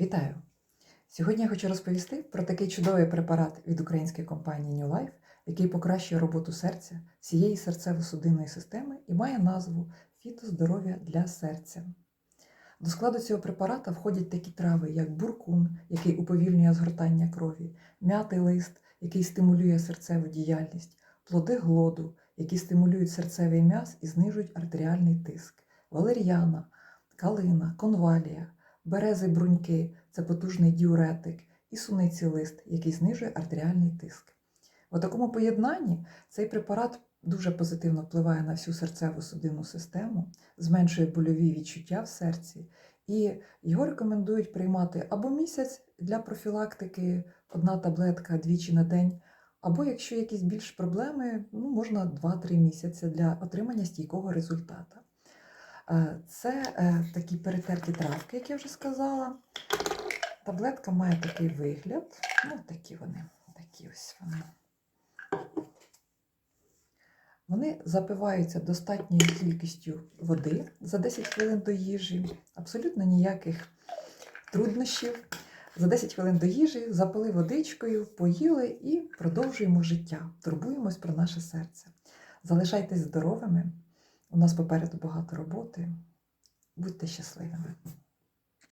Вітаю! Сьогодні я хочу розповісти про такий чудовий препарат від української компанії New Life, який покращує роботу серця, всієї серцево-судинної системи і має назву Фітоздоров'я для серця. До складу цього препарата входять такі трави, як буркун, який уповільнює згортання крові, м'ятий лист, який стимулює серцеву діяльність, плоди глоду, які стимулюють серцевий м'яз і знижують артеріальний тиск, валер'яна, калина, конвалія, берези бруньки це потужний діуретик, і суниці лист, який знижує артеріальний тиск. У такому поєднанні цей препарат дуже позитивно впливає на всю серцеву судинну систему, зменшує больові відчуття в серці, і його рекомендують приймати або місяць для профілактики, одна таблетка двічі на день, або якщо якісь більш проблеми, ну, можна 2-3 місяці для отримання стійкого результату. Е, Це е, такі перетерті травки, як я вже сказала. Таблетка має такий вигляд. Ну, такі вони, такі ось вони. Вони запиваються достатньою кількістю води за 10 хвилин до їжі, абсолютно ніяких труднощів. За 10 хвилин до їжі запили водичкою, поїли і продовжуємо життя. Турбуємось про наше серце. Залишайтесь здоровими. У нас попереду багато роботи. Будьте щасливими.